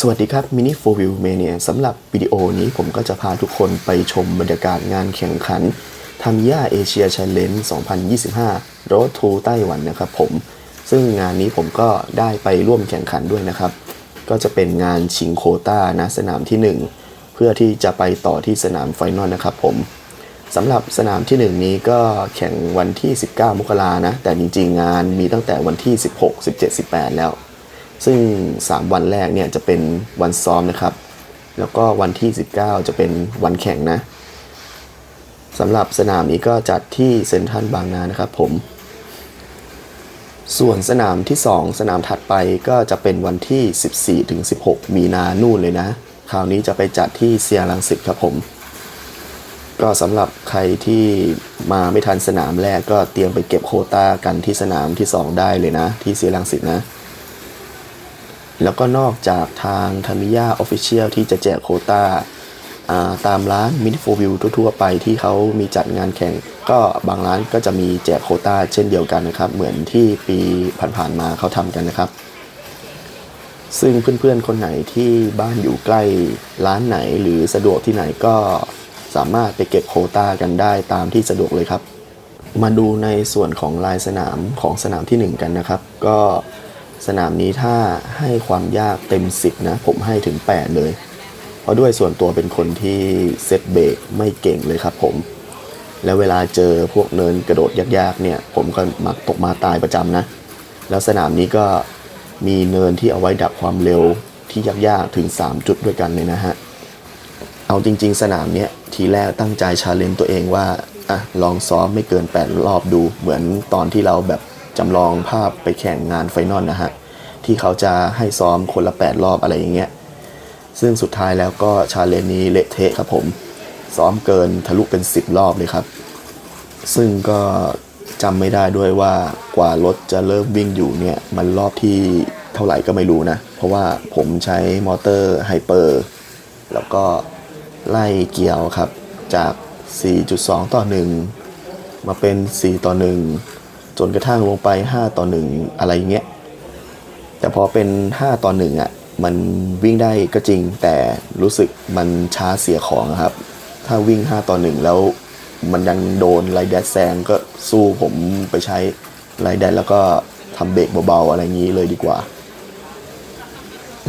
สวัสดีครับมินิโฟวิวเมเนียสำหรับวิดีโอนี้ผมก็จะพาทุกคนไปชมบรรยากาศงานแข่งขันทามิยาเอเชีย a ช l เลน g ์2025 Road to ไต้หวันนะครับผม ซึ่งงานนี้ผมก็ได้ไปร่วมแข่งขันด้วยนะครับ ก็จะเป็นงานชิงโคต้านะสนามที่ 1 เพื่อที่จะไปต่อที่สนามไฟนอลนะครับผมสำหรับสนามที่ 1 นี้ก็แข่งวันที่ 19 มกรานะ แต่จริงๆงานมีตั้งแต่วันที่ 16 17 18 แล้ว ซึ่ง 3 วันแรกเนี่ยจะเป็นวันซ้อมนะครับ แล้วก็วันที่ 19 จะเป็นวันแข่งนะสำหรับสนามนี้ก็จัดที่เซ็นทรัลบางนานะครับผม ส่วนสนามที่ 2 สนามถัดไปก็จะเป็นวันที่ 14ถึง16 มีนานู่นเลยนะ คราวนี้จะไปจัดที่เซียรังสิตครับผม ก็สำหรับใครที่มาไม่ทันสนามแรกก็เตรียมไปเก็บโคต้ากันที่สนามที่ 2 ได้เลยนะ ที่เซียรังสิตนะ แล้วก็นอกจากทางทามิยาออฟฟิเชียลที่จะแจกโควต้าตามร้านมินิโฟวิวทั่วๆไปที่เขามีจัดงานแข่ง ก็บางร้านก็จะมีแจกโคต้าเช่นเดียวกันนะครับ เหมือนที่ปีผ่านๆมาเขาทำกันนะครับ ซึ่งเพื่อนๆคนไหนที่บ้านอยู่ใกล้ร้านไหนหรือสะดวกที่ไหนก็สามารถไปเก็บโคต้ากันได้ตามที่สะดวกเลยครับ มาดูในส่วนของลายสนามของสนามที่ 1 กันนะครับ ก็ สนามนี้ถ้าให้ความยากเต็ม 10 นะ ผมให้ถึง 8 เลย เพราะด้วยส่วนตัวเป็นคนที่เซตเบรกไม่เก่งเลยครับผม แล้วเวลาเจอพวกเนินกระโดดยากๆเนี่ย ผมก็มักตกมาตายประจำนะ แล้วสนามนี้ก็มีเนินที่เอาไว้ดับความเร็วที่ยากๆถึง 3 จุดด้วยกันเลยนะฮะ เอาจริง ๆ สนามเนี้ยทีแรกตั้งใจชาเลนจ์ตัวเองว่าอะลองซ้อมไม่เกิน 8 รอบดูเหมือนตอนที่เราแบบ จำลองภาพไปแข่งงานไฟนอลนะฮะ ที่เขาจะให้ซ้อมคนละ 8 รอบอะไรอย่างเงี้ย ซึ่งสุดท้ายแล้วก็ชาเลนจ์นี้เละเทะครับผม ซ้อมเกินทะลุเป็น 10 รอบเลยครับ ซึ่งก็จำไม่ได้ด้วยว่ากว่ารถจะเริ่มวิ่งอยู่เนี่ย มันรอบที่เท่าไหร่ก็ไม่รู้นะ เพราะว่าผมใช้มอเตอร์ไฮเปอร์แล้วก็ไล่เกียร์ครับจาก 4.2 ต่อ 1 มาเป็น 4 ต่อ 1 จนกระทั่งลงไป 5 ต่อ 1 อะไรเงี้ย แต่พอเป็น 5 ต่อ 1อะ มันวิ่งได้ก็จริง แต่รู้สึกมันช้าเสียของครับ ถ้าวิ่ง 5 ต่อ 1 แล้วมันยังโดนไลแดดแซงก็สู้ผมไปใช้ไลแดดแล้วก็ทำเบรกเบาๆ อะไรงนี้เลยดีกว่า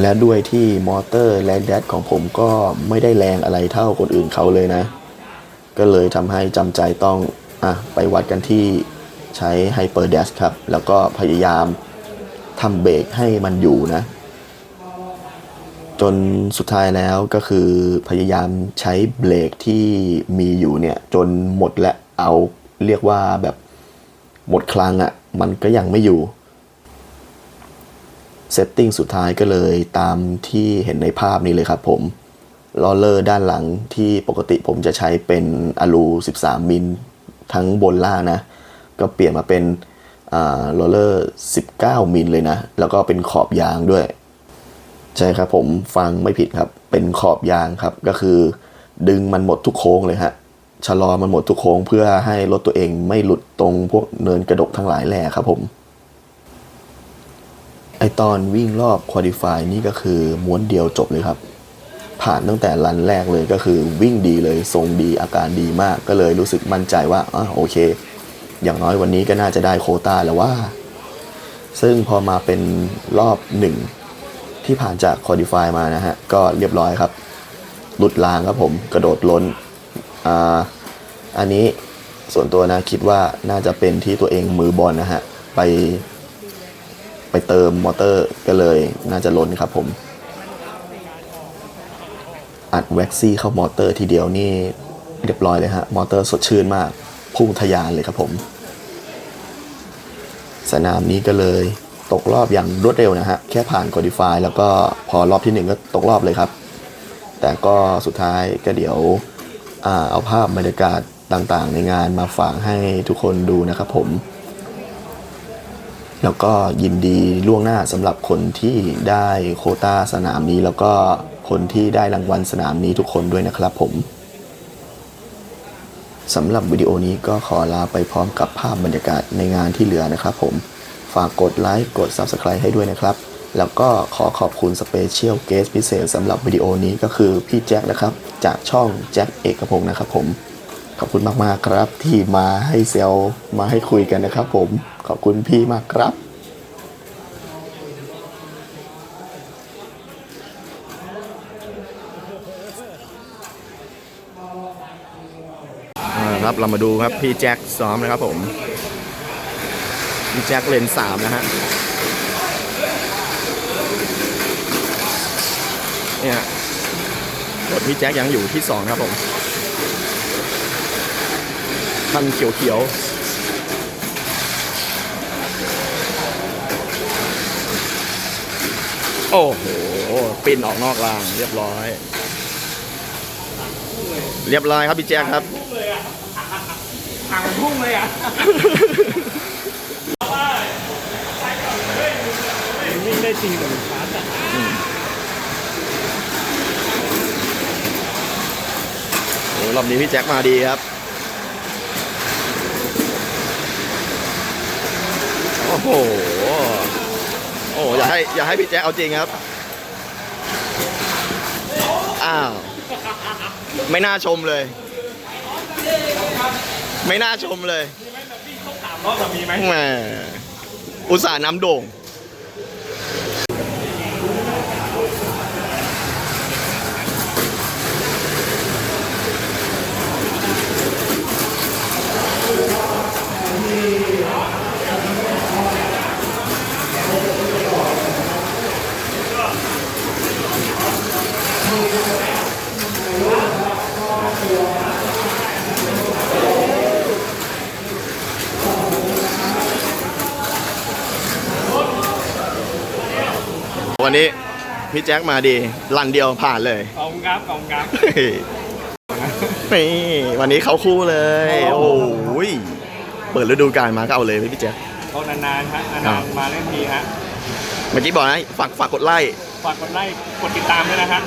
และด้วยที่มอเตอร์แลแดดของผมก็ไม่ได้แรงอะไรเท่าคนอื่นเขาเลยนะ ก็เลยทำให้จำใจต้องอะไปวัดกันที่ ใช้ไฮเปอร์เดชครับ แล้วก็พยายามทำเบรกให้มันอยู่นะ จนสุดท้ายแล้วก็คือพยายามใช้เบรกที่มีอยู่เนี่ย จนหมดและเอาเรียกว่าแบบหมดคลังอะ่ะ มันก็ยังไม่อยู่เซตติ้งสุดท้ายก็เลยตามที่เห็นในภาพนี้เลยครับผมลอเลอร์ด้านหลังที่ปกติผมจะใช้เป็นอะลู 13 มิลทั้งบนล่างนะ ก็เปลี่ยนมาเป็นโรลเลอร์ 19 มิลเลยนะ แล้วก็เป็นขอบยางด้วย ใช่ครับผมฟังไม่ผิดครับ เป็นขอบยางครับ ก็คือ ดึงมันหมดทุกโค้งเลยฮะ ชะลอมันหมดทุกโค้งเพื่อให้รถตัวเองไม่หลุดตรงพวกเนินกระดกทั้งหลายแหล่ครับผม ไอตอนวิ่งรอบควอดิฟายนี่ก็คือม้วนเดียวจบเลยครับ ผ่านตั้งแต่รันแรกเลยก็คือวิ่งดีเลยทรงดีอาการดีมากก็เลยรู้สึกมั่นใจว่าอะโอเค อย่างน้อยวันนี้ก็น่าจะได้โคต้าแล้วว่า ซึ่งพอมาเป็นรอบหนึ่งที่ผ่านจากคอดิฟายมานะฮะ ก็เรียบร้อยครับ หลุดรางครับผมกระโดดล้นอ่าอันนี้ส่วนตัวนะคิดว่าน่าจะเป็นที่ตัวเองมือบอลนะฮะ ไป ไปเติมมอเตอร์ก็เลยน่าจะล้นครับผม อัดแว็กซี่เข้ามอเตอร์ทีเดียวนี่เรียบร้อยเลยฮะ มอเตอร์สดชื่นมาก พุ่งทะยานเลยครับผม สนามนี้ก็เลยตกรอบอย่างรวดเร็วนะฮะ แค่ผ่านกอดิฟายแล้วก็พอรอบที่หนึ่งก็ตกรอบเลยครับ แต่ก็สุดท้ายก็เดี๋ยวอเอาภาพบรรยากาศต่างๆ ในงานมาฝากให้ทุกคนดูนะครับผม แล้วก็ยินดีล่วงหน้าสำหรับคนที่ได้โคต้าสนามนี้ แล้วก็คนที่ได้รางวัลสนามนี้ทุกคนด้วยนะครับผม สำหรับวิดีโอนี้ก็ขอลาไปพร้อมกับภาพบรรยากาศในงานที่เหลือนะครับผม ฝากกดไลค์กด Subscribe ให้ด้วยนะครับ แล้วก็ขอขอบคุณสเปเชียลเกสพิเศษสำหรับวิดีโอนี้ก็คือพี่แจ็คนะครับ จากช่องแจ็คเอกพงศ์นะครับผม ขอบคุณมากๆครับที่มาให้เซลมาให้คุยกันนะครับผม ขอบคุณพี่มากครับ ครับ เรามาดูครับพี่แจ็คซ้อมนะครับผมพี่แจ็คเลนสามนะฮะเนี่ยรถพี่แจ็คยังอยู่ที่สองครับผมคันเขียวๆโอ้โห ปินออกนอกราง เรียบร้อย เรียบร้อยครับพี่แจ็คครับ ห่างพุ่งเลยอะวิ่งได้จริงแต่มันช้าจัดโอ้รอบนี้พี่แจ็คมาดีครับ โอ้โห โอ้อย่าให้อย่าให้พี่แจ็คเอาจริงครับ อ้าว ไม่น่าชมเลย ไม่น่าชมเลยสามรอบจะมีไหมแหมอุตส่าห์น้ำโด่ง วันนี้พี่แจ็คมาดีลันเดียวผ่านเลยขอบคุณครับขอบคุณครับนี่วันนี้เขาคู่เลย โอ้ยเปิดฤดูกาลมาก็เอาเลยพี่แจ๊คเขานานๆฮะครันานบๆมาเล่นทีฮะเมื่อกี้บอกนะฝากฝากกดไลค์ฝากกดไลค์กดติดตามด้วยนะฮะ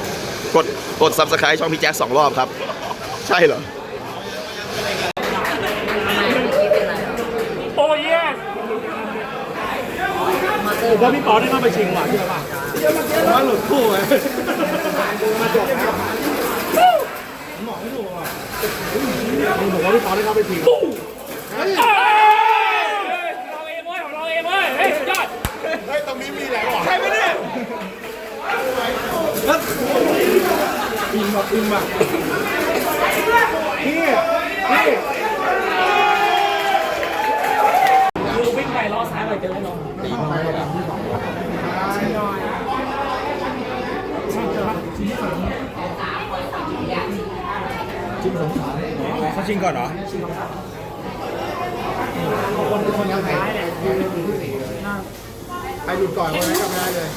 กดกดซับสไครต์ช่องพี่แจ๊คสองรอบครับ ใช่เหรอโอ้ยผมว่าพี่ป๊อได้เข้าไปชิงว่ะพี่ป่ะ ผมว่าหลุดคู่ไงมาจบครับหมอไม่ถูกอะผมว่าพี่ป๊อได้เข้าไปชิงเราเองเว้ยของเราเองเว้ยเฮ้ยสุดยอดใช่ไหมเนี่ยพิมพ์แบบพิมพ์แบบพี่พี่ดูวิ่งไปล้อซ้ายไปเจอแน่นอนเขา ชิงก่อนเหรอใครหยุดก่อนคนนั้นก็ไม่ได้เลย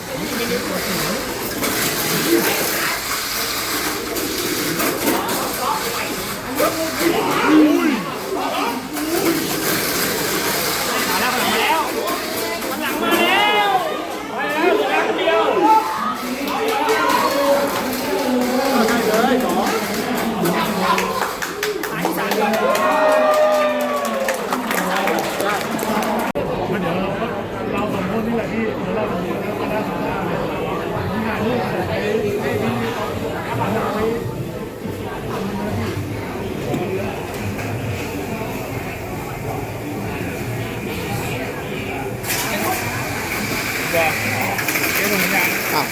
ม เจ๊ตรงนี้ยังอ้าว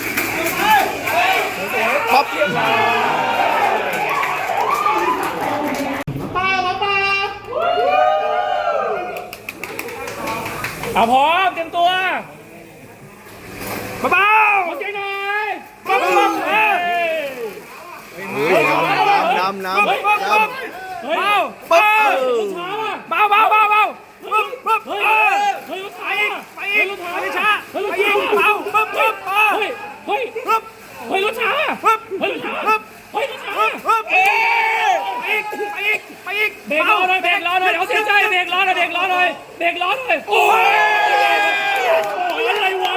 เปุ๊บโอ้ยป๊อปเอาพร้อมเตรียมตัวเบาๆขอเสียงหน่อยเบาเฮ้ยเฮ้ยน้ำน้ำน้ำเฮ้ยน้ำเบาน้ำเฮ้ยเบาปั๊บเบาเบาเบาเบาปึ๊บปึ๊บเฮ้ยเฮ้ยรถไถอะไปอีกรถไถช้าเฮ้ยรถไถเบาปึ๊บปึ๊บเฮ้ยเฮ้ยปึ๊บ เฮ้ยรถช้าเฮ้ยรถช้าเฮ้ยรถช้าเอ๊ไปอีกไปอีกไปอีกเบรกล้อหน่อยเบรกล้อหน่อยเดี๋ยวเสียใจเบรกล้อหน่อยเบรกล้อหน่อยเบรกล้อหน่อยโอ้ยโอ้ยอะไรวะ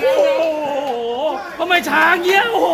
โอ้โหทำไมช้าเงี้ยโอ้โห